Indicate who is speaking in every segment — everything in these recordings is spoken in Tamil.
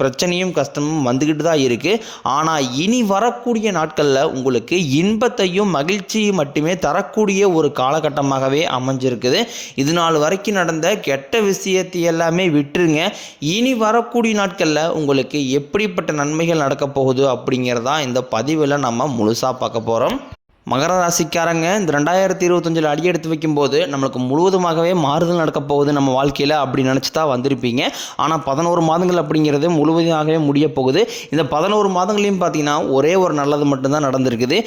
Speaker 1: பிரச்சனையும் கஷ்டமும் வந்துக்கிட்டு தான் இருக்குது ஆனால் இனி வரக்கூடிய நாட்களில் உங்களுக்கு இன்பத்தையும் மகிழ்ச்சியும் மட்டுமே தரக்கூடிய ஒரு காலகட்டமாகவே அமைஞ்சிருக்குது. இது நாள் வரைக்கும் நடந்த கெட்ட விஷயத்தை எல்லாமே விட்டுருங்க. இனி வரக்கூடிய நாட்களில் உங்களுக்கு எப்படிப்பட்ட நன்மைகள் நடக்க போகுது அப்படிங்கிறதான் இந்த பதிவில் நம்ம முழுசாக பார்க்க போகிறோம் மகர ராசிக்காரங்க இந்த ரெண்டாயிரத்தி இருபத்தஞ்சில் அடி எடுத்து வைக்கும்போது நம்மளுக்கு முழுவதுமாகவே மாறுதல் நடக்க போகுது நம்ம வாழ்க்கையில் அப்படி நினச்சி தான் வந்திருப்பீங்க. ஆனால் பதினோரு மாதங்கள் அப்படிங்கிறது முழுவதுமாகவே முடிய போகுது. இந்த பதினோரு மாதங்களையும் பார்த்தீங்கன்னா ஒரே ஒரு நல்லது மட்டும்தான் நடந்திருக்குது.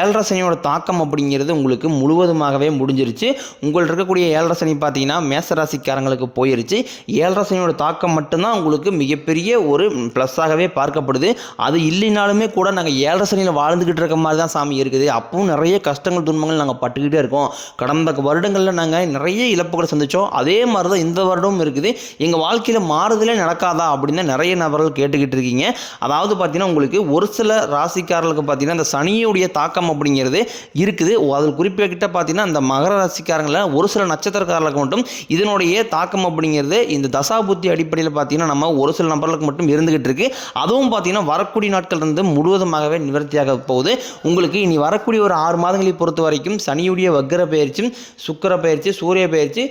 Speaker 1: ஏழரை சனியோட தாக்கம் அப்படிங்கிறது உங்களுக்கு முழுவதுமாகவே முடிஞ்சிருச்சு. உங்கள் இருக்கக்கூடிய ஏழரை சனி பார்த்தீங்கன்னா மேச ராசிக்காரங்களுக்கு போயிருச்சு. ஏழரை சனியோட தாக்கம் மட்டும்தான் உங்களுக்கு மிகப்பெரிய ஒரு ப்ளஸ்ஸாகவே பார்க்கப்படுது. அது இல்லைனாலுமே கூட நாங்கள் ஏழரை சனியில் வாழ்ந்துக்கிட்டு இருக்க மாதிரி தான் சாமி இருக்குது. அப்பவும் நிறைய கஷ்டங்கள் துன்பங்கள் நாங்கள் பட்டுக்கிட்டே இருக்கோம். கடந்த வருடங்களில் நாங்கள் நிறைய இழப்புகளை சந்தித்தோம் அதே மாதிரி தான் இந்த வருடமும் இருக்குது. எங்கள் வாழ்க்கையில் மாறுதலே நடக்காதா அப்படின்னு நிறைய நபர்கள் கேட்டுக்கிட்டு இருக்கீங்க. அதாவது பார்த்தீங்கன்னா உங்களுக்கு ஒரு சில ராசிக்காரர்களுக்கு பார்த்தீங்கன்னா இந்த சனியுடைய தாக்கம் அப்படிங்கிறது இருக்குது. அதில் குறிப்பிட்ட பார்த்தீங்கன்னா அந்த மகர ராசிக்காரங்களில் ஒரு சில நட்சத்திரக்காரர்களுக்கு மட்டும் இதனுடைய தாக்கம் அப்படிங்கிறது இந்த தசாபுத்தி அடிப்படையில் பார்த்தீங்கன்னா நம்ம ஒரு சில நபர்களுக்கு மட்டும் இருந்துகிட்டு இருக்கு. அதுவும் பார்த்தீங்கன்னா வரக்கூடிய நாட்கள் இருந்து முழுவதுமாகவே நிவர்த்தியாக போகுது. உங்களுக்கு இனி வரக்கூடிய ஒரு ஆறு மாதங்களை பொறுத்த வரைக்கும் சனியுடைய வக்கர பயிற்சி சுக்கர பயிற்சி சூரிய பயிற்சி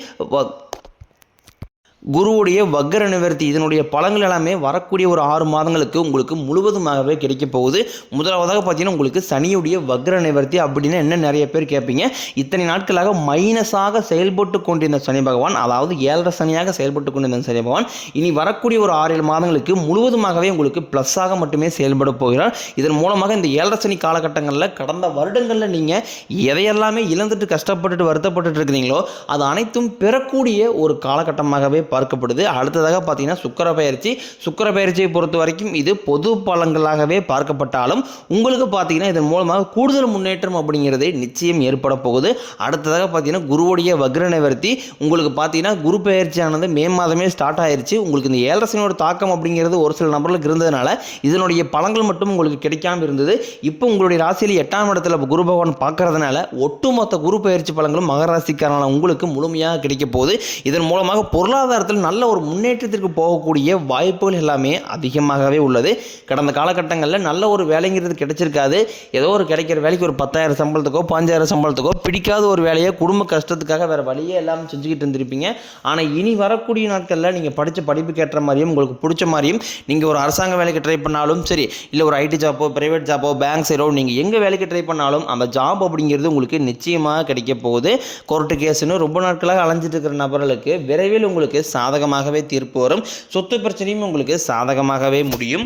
Speaker 1: குருவுடைய வக்கர நிவர்த்தி இதனுடைய பழங்கள் எல்லாமே வரக்கூடிய ஒரு ஆறு மாதங்களுக்கு உங்களுக்கு முழுவதுமாகவே கிடைக்க போகுது. முதலாவதாக பார்த்தீங்கன்னா உங்களுக்கு சனியுடைய வக்கர நிவர்த்தி அப்படின்னு என்ன நிறைய பேர் கேட்பீங்க. இத்தனை நாட்களாக மைனஸாக செயல்பட்டு கொண்டிருந்த சனி பகவான் அதாவது ஏழரை சனியாக செயல்பட்டு கொண்டிருந்த சனி பகவான் இனி வரக்கூடிய ஒரு ஆறு ஏழு மாதங்களுக்கு முழுவதுமாகவே உங்களுக்கு ப்ளஸ்ஸாக மட்டுமே செயல்பட போகிறார். இதன் மூலமாக இந்த ஏழரை சனி காலகட்டங்களில் கடந்த வருடங்களில் நீங்கள் எதையெல்லாமே இழந்துட்டு கஷ்டப்பட்டுட்டு வருத்தப்பட்டுட்டு இருக்கிறீங்களோ அது அனைத்தும் பெறக்கூடிய ஒரு காலகட்டமாகவே பார்க்கப்படுது. அடுத்ததாக பார்த்தீங்கன்னா சுக்கர பயிற்சி சுக்கர பயிற்சியை பொறுத்த வரைக்கும் இது பொது பலன்களாகவே பார்க்கப்பட்டாலும் உங்களுக்கு பார்த்தீங்கன்னா இதன் மூலமாக கூடுதல் முன்னேற்றம் அப்படிங்கிறது நிச்சயம் ஏற்பட போகுது. அடுத்ததாக பார்த்தீங்கன்னா குருவுடைய வக்ர நிவர்த்தி. உங்களுக்கு பார்த்தீங்கன்னா குரு பயிற்சியானது மே மாதமே ஸ்டார்ட் ஆயிருச்சு. உங்களுக்கு இந்த ஏழரசனோட தாக்கம் அப்படிங்கிறது ஒரு சில நபர்களுக்கு இருந்ததுனால இதனுடைய பலன்கள் மட்டும் உங்களுக்கு கிடைக்காம இருந்தது. இப்போ உங்களுடைய ராசியில் எட்டாம் இடத்துல குரு பகவான் பார்க்கறதுனால ஒட்டுமொத்த குரு பயிற்சி பலன்களும் மகராசிக்காரனால் உங்களுக்கு முழுமையாக கிடைக்க போகுது. இதன் மூலமாக பொருளாதார பொருளாதாரத்தில் நல்ல ஒரு முன்னேற்றத்திற்கு போகக்கூடிய வாய்ப்புகள் எல்லாமே அதிகமாகவே உள்ளது. கடந்த காலகட்டங்களில் நல்ல ஒரு வேலைங்கிறது கிடைச்சிருக்காது. ஏதோ ஒரு கிடைக்கிற வேலைக்கு ஒரு பத்தாயிரம் சம்பளத்துக்கோ பஞ்சாயிரம் சம்பளத்துக்கோ பிடிக்காத ஒரு வேலையை குடும்ப கஷ்டத்துக்காக வேறு வழியே எல்லாமே செஞ்சுக்கிட்டு இருந்திருப்பீங்க. ஆனால் இனி வரக்கூடிய நாட்களில் நீங்கள் படித்த படிப்புக்கு ஏற்ற மாதிரியும் உங்களுக்கு பிடிச்ச மாதிரியும் நீங்கள் ஒரு அரசாங்க வேலைக்கு ட்ரை பண்ணாலும் சரி இல்லை ஒரு ஐடி ஜாப்போ பிரைவேட் ஜாப்போ பேங்க் சைடோ நீங்கள் எங்கே வேலைக்கு ட்ரை பண்ணாலும் அந்த ஜாப் அப்படிங்கிறது உங்களுக்கு நிச்சயமாக கிடைக்க போகுது. கோர்ட்டு கேஸ்னு ரொம்ப நாட்களாக அலைஞ்சிட்டு இருக்கிற நபர்களுக்கு விரைவில் உங்களுக்கு சாதகமாகவே தீர்ப்பு வரும். சொத்து பிரச்சனையும் உங்களுக்கு சாதகமாகவே முடியும்.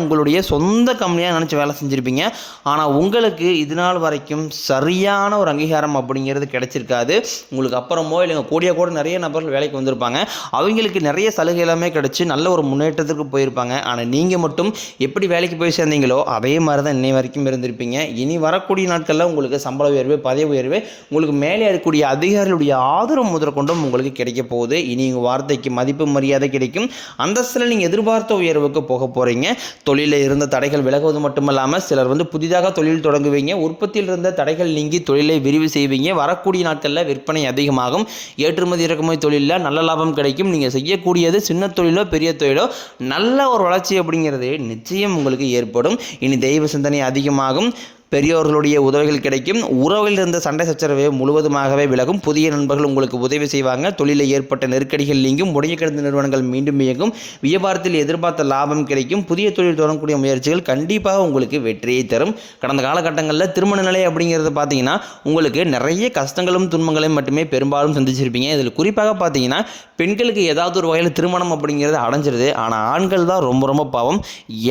Speaker 1: உங்களுடைய சொந்த கம்பெனியாக நினச்சி வேலை செஞ்சுருப்பீங்க. ஆனால் உங்களுக்கு இது நாள் வரைக்கும் சரியான ஒரு அங்கீகாரம் அப்படிங்கிறது கிடச்சிருக்காது. உங்களுக்கு அப்புறமோ இல்லைங்க கூடிய கூட நிறைய நபர்கள் வேலைக்கு வந்திருப்பாங்க. அவங்களுக்கு நிறைய சலுகை எல்லாமே கிடச்சி நல்ல ஒரு முன்னேற்றத்துக்கு போயிருப்பாங்க. ஆனால் நீங்கள் மட்டும் எப்படி வேலைக்கு போய் சேர்ந்தீங்களோ அதே மாதிரி தான் இன்னை வரைக்கும் இருந்திருப்பீங்க. இனி வரக்கூடிய நாட்களில் உங்களுக்கு சம்பள உயர்வு பதவி உயர்வு உங்களுக்கு மேலே இருக்கக்கூடிய அதிகாரிகளுடைய ஆதரவு முதற்கொண்டும் உங்களுக்கு கிடைக்க போகுது. இனி உங்கள் வார்த்தைக்கு மதிப்பு மரியாதை கிடைக்கும். அந்தஸ்தில் நீங்கள் எதிர்பார்த்த உயர்வுக்கு போக போகிறீங்க தொழிலில் இருந்த தடைகள் விலகுவது மட்டுமல்லாமல் சிலர் வந்து புதிதாக தொழில் தொடங்குவீங்க உற்பத்தியில் இருந்த தடைகள் நீங்கி தொழிலை விரிவு செய்வீங்க வரக்கூடிய நாட்களில் விற்பனை அதிகமாகும் ஏற்றுமதி இறக்குமதி தொழிலில் நல்ல லாபம் கிடைக்கும் நீங்கள் செய்யக்கூடியது சின்ன தொழிலோ பெரிய தொழிலோ நல்ல ஒரு வளர்ச்சி அப்படிங்கிறது நிச்சயம் உங்களுக்கு ஏற்படும். இனி தெய்வ சிந்தனை அதிகமாகும். பெரியோர்களுடைய உதவிகள் கிடைக்கும். உறவில் இருந்த சண்டை சச்சரவு முழுவதுமாகவே விலகும். புதிய நண்பர்கள் உங்களுக்கு உதவி செய்வாங்க. தொழிலில் ஏற்பட்ட நெருக்கடிகள் நீங்கும். முடங்கி கிடந்த நிறுவனங்கள் மீண்டும் இயங்கும். வியாபாரத்தில் எதிர்பார்த்த லாபம் கிடைக்கும். புதிய தொழில் தொடங்கக்கூடிய முயற்சிகள் கண்டிப்பாக உங்களுக்கு வெற்றியை தரும். கடந்த காலகட்டங்களில் திருமண நிலை அப்படிங்கிறது பார்த்தீங்கன்னா உங்களுக்கு நிறைய கஷ்டங்களும் துன்பங்களையும் மட்டுமே பெரும்பாலும் சந்திச்சிருப்பீங்க. இதில் குறிப்பாக பார்த்தீங்கன்னா பெண்களுக்கு ஏதாவது ஒரு வகையில் திருமணம் அப்படிங்கிறது அடைஞ்சிருது. ஆனால் ஆண்கள் தான் ரொம்ப ரொம்ப பாவம்.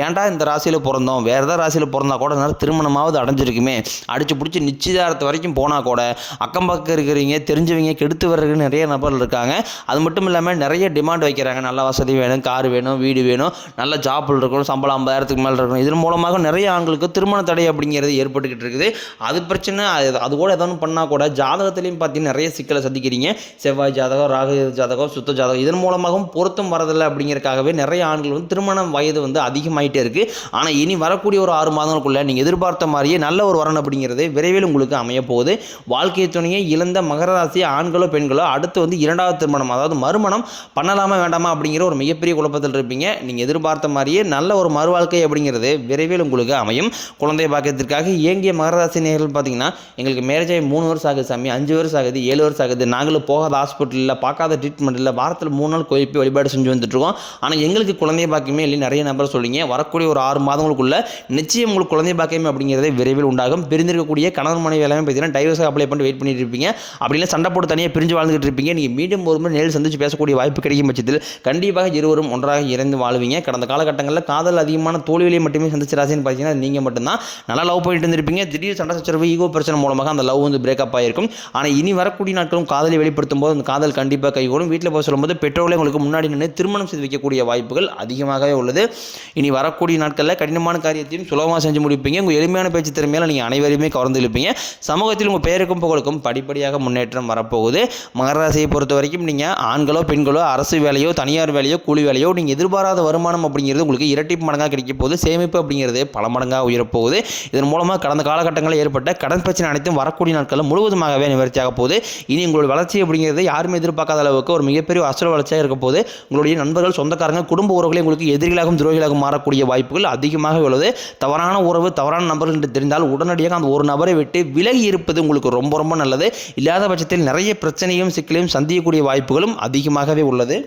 Speaker 1: ஏன்டா இந்த ராசியில் பிறந்தோம்? வேறு ஏதாவது ராசியில் பிறந்தா கூட அதனால் திருமணமாவது நடந்திருக்குமே. அடித்து பிடிச்சி நிச்சயதாரத்து வரைக்கும் போனால் கூட அக்கம் பக்கம் இருக்கிறவங்க தெரிஞ்சவங்க கெடுத்து வர்றதுக்கு நிறைய நபர்கள் இருக்காங்க. அது மட்டும் இல்லாமல் நிறைய டிமாண்ட் வைக்கிறாங்க. நல்ல வசதி வேணும் கார் வேணும் வீடு வேணும் நல்ல ஜாப்பில் இருக்கணும் சம்பளம் ஐம்பதாயிரத்துக்கு மேலே இருக்கணும். இதன் மூலமாக நிறைய ஆண்களுக்கு திருமண தடை அப்படிங்கிறது ஏற்பட்டுக்கிட்டு இருக்குது. அது பிரச்சனை அது கூட ஏதாவது பண்ணால் கூட ஜாதகத்துலேயும் பார்த்தீங்கன்னா நிறைய சிக்கலை சந்திக்கிறீங்க. செவ்வாய் ஜாதகம் ராகு ஜாதகம் சுத்த ஜாதகம் இதன் மூலமாகவும் பொருத்தம் வரதில்லை அப்படிங்கிறதுக்காகவே நிறைய ஆண்கள் வந்து திருமணம் வயது வந்து அதிகமாயிட்டே இருக்குது ஆனால் இனி வரக்கூடிய ஒரு ஆறு மாதங்களுக்குள்ளே நீங்கள் எதிர்பார்த்த மாதிரியே நல்ல ஒரு வரன் அப்படிங்கிறது விரைவில் உங்களுக்கு அமையப்போகுது. வாழ்க்கை துணையை இழந்த மகர ராசி ஆண்களோ பெண்களோ அடுத்து வந்து இரண்டாவது திருமணம் அதாவது மறுமணம் பண்ணலாமா வேண்டாமா அப்படிங்கிற ஒரு மிகப்பெரிய குழப்பத்தில் இருப்பீங்க. நீங்கள் எதிர்பார்த்த மாதிரியே நல்ல ஒரு மறுவாழ்க்கை அப்படிங்கிறது விரைவில் உங்களுக்கு அமையும். குழந்தை பாக்கியத்திற்காக இயங்கிய மகர ராசி நேர்கள் பார்த்தீங்கன்னா எங்களுக்கு மேரேஜ் ஆகி மூணு வருஷம் ஆகுது சாமி அஞ்சு வருஷம் ஆகுது ஏழு வருஷம் ஆகுது. நாங்களும் போகாத ஹாஸ்பிட்டலில் பார்க்காத ட்ரீட்மெண்ட் இல்லை வாரத்தில் மூணு நாள் கோயில் போய் வழிபாடு செஞ்சு வந்துட்டுருக்கோம் ஆனால் எங்களுக்கு குழந்தை பாக்கியமே இல்லை நிறைய நபர் சொல்லிங்க வரக்கூடிய ஒரு ஆறு மாதங்களுக்குள்ள நிச்சயம் உங்களுக்கு குழந்தை பாக்கியம் அப்படிங்கிறதே விரைவில் உண்டாகும். பிரிந்திருக்கக்கூடிய கணவன் மனைவி எல்லாமே பார்த்தீங்கன்னா டைவர்ஸாக அப்ளை பண்ணி வெயிட் பண்ணிட்டு இருப்பீங்க. அப்படின்னா சண்டை போட்டு தனியாக பிரிஞ்சு வாழ்ந்துட்டு இருப்பீங்க. நீங்கள் மீண்டும் ஒரு முறை நேரில் சந்திச்சு பேசக்கூடிய வாய்ப்பு கிடைக்கும் பட்சத்தில் கண்டிப்பாக இருவரும் ஒன்றாக இறந்து வாழ்வீங்க. கடந்த காலகட்டங்களில் காதல் அதிகமான தோல்வியை மட்டுமே சந்திச்ச ராசின்னு பார்த்தீங்கன்னா நீங்கள் மட்டும்தான். நல்லா லவ் பண்ணிட்டு இருந்திருப்பீங்க. திடீர் சண்டை சச்சரவு ஈகோ பிரச்சனை மூலமாக அந்த லவ் வந்து பிரேக்கப் ஆகிருக்கும் ஆனால் இனி வரக்கூடிய நாட்களும் காதலை வெளிப்படுத்தும் போது அந்த காதல் கண்டிப்பாக கைகூடும். வீட்டில் போய் சொல்லும்போது பெற்றோர்களே உங்களுக்கு முன்னாடி நின்று திருமணம் செய்து வைக்கக்கூடிய வாய்ப்புகள் அதிகமாகவே உள்ளது. இனி வரக்கூடிய நாட்களில் கடினமான காரியத்தையும் சுலபமாக செஞ்சு முடிப்பீங்க. உங்கள் எளிமையான பேச்சு திறமையால் நீங்கள் அனைவருமே கவர்ந்து இழுப்பீங்க. சமூகத்தில் உங்கள் பெயருக்கும் புகழுக்கும் படிப்படியாக முன்னேற்றம் வரப்போகுது. மகராசியை பொறுத்த வரைக்கும் நீங்கள் ஆண்களோ பெண்களோ அரசு வேலையோ தனியார் வேலையோ கூலி வேலையோ நீங்கள் எதிர்பாராத வருமானம் அப்படிங்கிறது உங்களுக்கு இரட்டிப்பு மடங்காக கிடைக்க போகுது. சேமிப்பு அப்படிங்கிறது பல மடங்காக உயரப்போகுது இதன் மூலமாக கடந்த காலகட்டங்களில் ஏற்பட்ட கடன் பிரச்சனை அனைத்தும் வரக்கூடிய நாட்களில் முழுவதுமாகவே நிவர்த்தியாக போகுது. இனி உங்களுடைய வளர்ச்சி அப்படிங்கிறது யாருமே எதிர்பார்க்காத அளவுக்கு ஒரு மிகப்பெரிய அசுர வளர்ச்சியாக இருக்க போது உங்களுடைய நண்பர்கள் சொந்தக்காரங்க குடும்ப உறவுகளை உங்களுக்கு எதிரிகளாகவும் துரோகிகளாகவும் மாறக்கூடிய வாய்ப்புகள் அதிகமாக உள்ளது. தவறான உறவு தவறான நபர்கள் என்று தெரிந்தால் உடனடியாக அந்த ஒரு நபரை விட்டு விலகி இருப்பது உங்களுக்கு ரொம்ப ரொம்ப நல்லது. இல்லாத பட்சத்தில் நிறைய பிரச்சனையும் சிக்கலையும் சந்திக்கக்கூடிய வாய்ப்புகளும் அதிகமாகவே உள்ளது.